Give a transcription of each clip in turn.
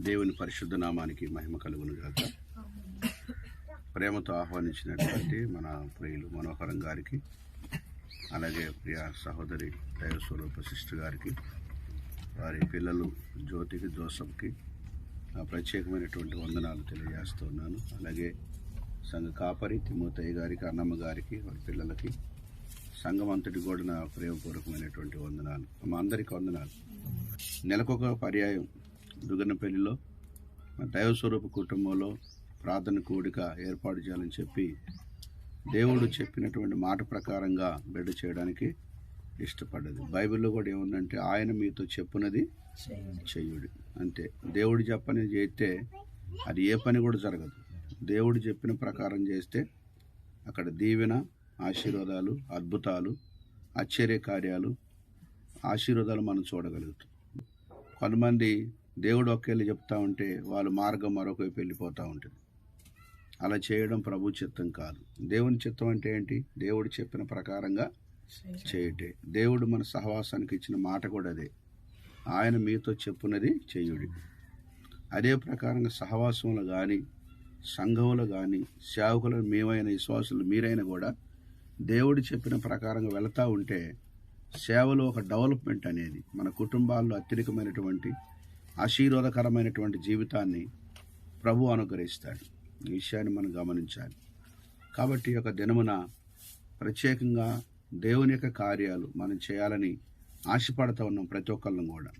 దేవుని పరిశుద్ధ నామానికి మహిమ కలుగును గాక. ప్రేమతో ఆహ్వానించినటువంటి మన ప్రియులు మనోహరం గారికి అలాగే ప్రియ సహోదరి దైవస్వరూప సిస్టర్ గారికి వారి పిల్లలు జ్యోతికి జోసఫ్కి ప్రత్యేకమైనటువంటి వందనాలు తెలియజేస్తున్నాను అలాగే సంఘ కాపరి తిమ్మోతయ్య గారికి అన్నమ్మ గారికి వారి పిల్లలకి సంఘం అంతటి కూడా నా ప్రేమపూర్వకమైనటువంటి వందనాలు. మా అందరికి వందనాలు. నెలకొక పర్యాయం దుగనపల్లిలో దైవస్వరూప కుటుంబంలో ప్రార్థన కూడిక ఏర్పాటు చేయాలని చెప్పి దేవుడు చెప్పినటువంటి మాట ప్రకారంగా బిడ్డ చేయడానికి ఇష్టపడ్డది. బైబిల్లో కూడా ఏముందంటే ఆయన మీతో చెప్పునది చెయ్యుడి అంతే. దేవుడు చెప్పని చేస్తే అది ఏ పని కూడా జరగదు. దేవుడు చెప్పిన ప్రకారం చేస్తే అక్కడ దీవెన ఆశీర్వాదాలు అద్భుతాలు ఆశ్చర్య కార్యాలు ఆశీర్వాదాలు మనం చూడగలుగుతాం. కొంతమంది దేవుడు ఒకేళ్ళు చెప్తా ఉంటే వాళ్ళ మార్గం మరొక వైపు వెళ్ళిపోతూ ఉంటుంది. అలా చేయడం ప్రభు చిత్తం కాదు. దేవుని చిత్తం అంటే ఏంటి? దేవుడు చెప్పిన ప్రకారంగా చేయటే. దేవుడు మన సహవాసానికి ఇచ్చిన మాట కూడా అదే. ఆయన మీతో చెప్పున్నది చేయుడి. అదే ప్రకారంగా సహవాసంలో కానీ సంఘంలో కానీ సేవకులు మేమైన విశ్వాసులు మీరైనా కూడా దేవుడు చెప్పిన ప్రకారంగా వెళతా ఉంటే సేవలో ఒక డెవలప్మెంట్ అనేది మన కుటుంబాల్లో అత్యధికమైనటువంటి ఆశీర్వాదకరమైనటువంటి జీవితాన్ని ప్రభు అనుగ్రహిస్తాడు. ఈ విషయాన్ని మనం గమనించాలి. కాబట్టి ఒక యొక్క దినమున ప్రత్యేకంగా దేవుని యొక్క కార్యాలు మనం చేయాలని ఆశపడుతూ ఉన్నాం ప్రతి ఒక్కళ్ళం కూడా.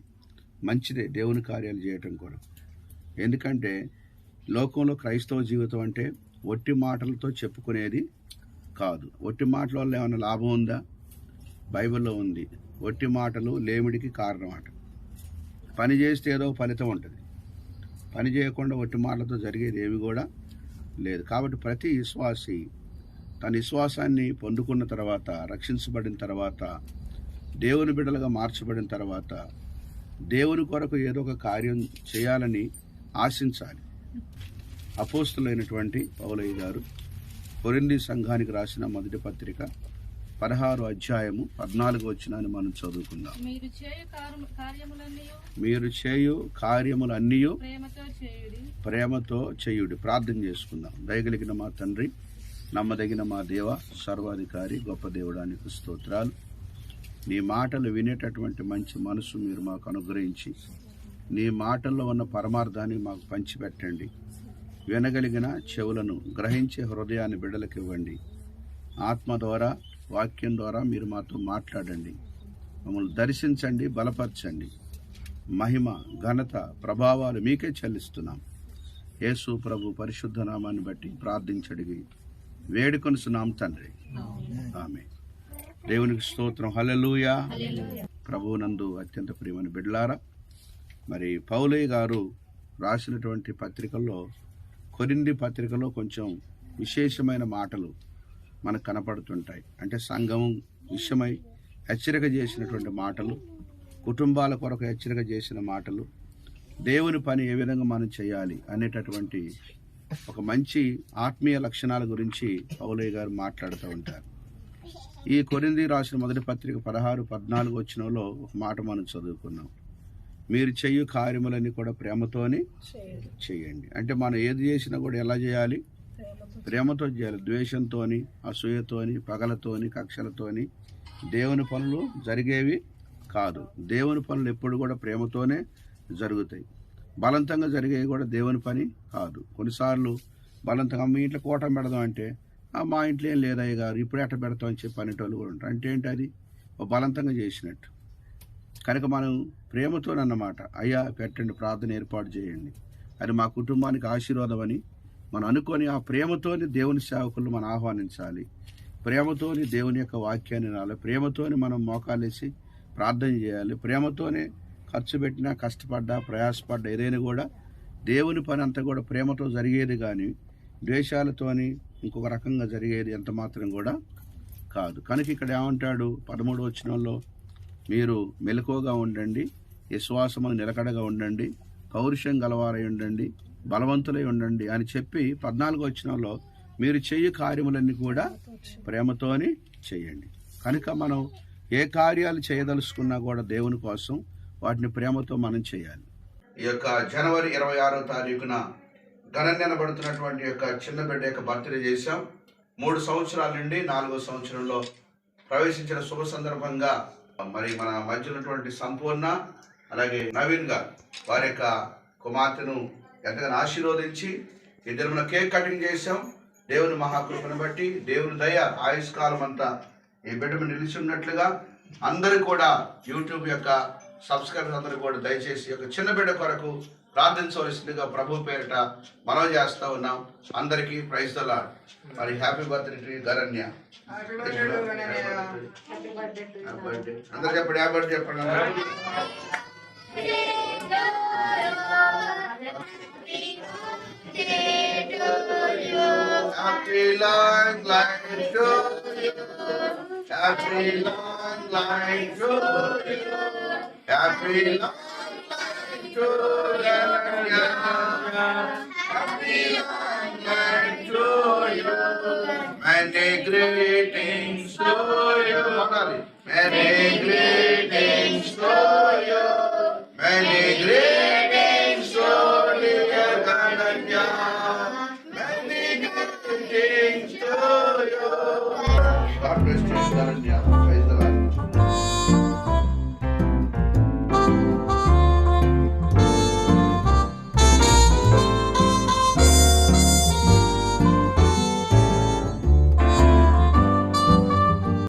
మంచిదే దేవుని కార్యాలు చేయటం కూడా. ఎందుకంటే లోకంలో క్రైస్తవ జీవితం అంటే ఒట్టి మాటలతో చెప్పుకునేది కాదు. ఒట్టి మాటల వల్ల ఏమైనా లాభం ఉందా? బైబిల్లో ఉంది. ఒట్టి మాటలు లేమిడికి కారణమాట పని చేస్తే ఏదో ఫలితం ఉంటుంది. పని చేయకుండా ఒట్టి మాటలతో జరిగేది ఏమి కూడా లేదు. కాబట్టి ప్రతి విశ్వాసి తన విశ్వాసాన్ని పొందుకున్న తర్వాత రక్షించబడిన తర్వాత దేవుని బిడ్డలుగా మార్చబడిన తర్వాత దేవుని కొరకు ఏదో ఒక కార్యం చేయాలని ఆశించాలి. అపోస్తులైనటువంటి పౌలయ్య గారు కొరింది సంఘానికి రాసిన మొదటి పత్రిక పదహారు అధ్యాయము పద్నాలుగు వచ్చినాన్ని మనం చదువుకుందాం. మీరు చేయు కారు- కార్యములన్నీ చేయుడి. ప్రేమతో చేయుడి. ప్రార్థన చేసుకుందాం. దయగలిగిన మా తండ్రి నమ్మదగిన మా దేవ సర్వాధికారి గొప్ప దేవుడానికి స్తోత్రాలు. నీ మాటలు వినేటటువంటి మంచి మనసు మీరు మాకు అనుగ్రహించి నీ మాటల్లో ఉన్న పరమార్థాన్ని మాకు పంచిపెట్టండి. వినగలిగిన చెవులను గ్రహించే హృదయాన్ని బిడ్డలకు ఇవ్వండి. ఆత్మ ద్వారా వాక్యం ద్వారా మీరు మాతో మాట్లాడండి. మమ్మల్ని దర్శించండి బలపరచండి. మహిమ ఘనత ప్రభావాలు మీకే చెల్లిస్తున్నాం. యేసు ప్రభు పరిశుద్ధ నామాన్ని బట్టి ప్రార్థించడిగి వేడుకొనుసున్నాం తండ్రి. ఆమె దేవునికి స్తోత్రం. హల్లెలూయా. ప్రభువునందు అత్యంత ప్రియమైన బిడ్లారా మరి పౌలయ్య గారు రాసినటువంటి పత్రికల్లో కొరింది పత్రికలో కొంచెం విశేషమైన మాటలు మనకు కనపడుతుంటాయి. అంటే సంఘం విషయమై హెచ్చరిక చేసినటువంటి మాటలు కుటుంబాల కొరకు హెచ్చరిక చేసిన మాటలు దేవుని పని ఏ విధంగా మనం చేయాలి అనేటటువంటి ఒక మంచి ఆత్మీయ లక్షణాల గురించి పౌలయ్య గారు మాట్లాడుతూ ఉంటారు. ఈ కొరింది రాసిన మొదటి పత్రిక పదహారు పద్నాలుగు వచ్చినలో ఒక మాట మనం చదువుకున్నాం. మీరు చెయ్యు కార్యములన్నీ కూడా ప్రేమతోని చేయండి. అంటే మనం ఏది చేసినా కూడా ఎలా చేయాలి? ప్రేమతో చేయాలి ద్వేషంతోని అసూయతోని పగలతోని కక్షలతోని దేవుని పనులు జరిగేవి కాదు. దేవుని పనులు ఎప్పుడు కూడా ప్రేమతోనే జరుగుతాయి. బలవంతంగా జరిగేవి కూడా దేవుని పని కాదు. కొన్నిసార్లు బలవంతంగా మీ ఇంట్లో కోటం పెడదాం అంటే మా ఇంట్లో ఏం లేదయ్య గారు ఇప్పుడే అట్ట పెడతాం అని చెప్పి అనేటోళ్ళు కూడా ఉంటారు. అంటే ఏంటి అది? ఓ బలవంతంగా చేసినట్టు. కనుక మనం ప్రేమతోనన్నమాట అయ్యా పెట్టండి ప్రార్థన ఏర్పాటు చేయండి. అది మా కుటుంబానికి ఆశీర్వాదం అని మనం అనుకొని ఆ ప్రేమతోని దేవుని సేవకులను మనం ఆహ్వానించాలి. ప్రేమతోని దేవుని యొక్క వాక్యాన్ని రాలి ప్రేమతోని మనం మోకాలేసి ప్రార్థన చేయాలి. ప్రేమతోనే ఖర్చు పెట్టినా కష్టపడ్డా ప్రయాసపడ్డా ఏదైనా కూడా దేవుని పని అంతా కూడా ప్రేమతో జరిగేది కానీ ద్వేషాలతోని ఇంకొక రకంగా జరిగేది ఎంత మాత్రం కూడా కాదు. కనుక ఇక్కడ ఏమంటాడు? పదమూడు వచనంలో మీరు మెలకువగా ఉండండి విశ్వాసము నిలకడగా ఉండండి పౌరుషం గలవారై ఉండండి బలవంతులై ఉండండి అని చెప్పి పద్నాలుగు వచ్చినంలో మీరు చెయ్యి కార్యములన్నీ కూడా ప్రేమతోని చేయండి కనుక మనం ఏ కార్యాలు చేయదలుచుకున్నా కూడా దేవుని కోసం వాటిని ప్రేమతో మనం చేయాలి. ఈ యొక్క జనవరి ఇరవై ఆరో తారీఖున గణనెనబడుతున్నటువంటి యొక్క చిన్న బిడ్డ యొక్క బర్త్డే చేశాం. మూడు సంవత్సరాల నుండి నాలుగో సంవత్సరంలో ప్రవేశించిన శుభ సందర్భంగా మరి మన మధ్య ఉన్నటువంటి సంపూర్ణ అలాగే నవీన్ గారు వారి యొక్క కుమార్తెను ఎంతగానో ఆశీర్వదించి ఇద్దరు మన కేక్ కటింగ్ చేశాం. దేవుని మహాకృపను బట్టి దేవుని దయ ఆయుష్కాలం అంతా ఈ బిడ్డ నిలిచి ఉన్నట్లుగా అందరూ కూడా యూట్యూబ్ యొక్క సబ్స్క్రైబర్స్ అందరూ కూడా దయచేసి యొక్క చిన్న బిడ్డ కొరకు ప్రార్థించవలసిందిగా ప్రభు పేరిట మనం చేస్తా ఉన్నాం. అందరికీ ప్రైజ్ దలా మరి హ్యాపీ బర్త్డే టు గరణ్య అందరు చెప్పండి హ్యాపీ బర్త్డే చెప్పండి. Happy you. Happy. Happy. Happy. Many greetings to you. Many greetings negre.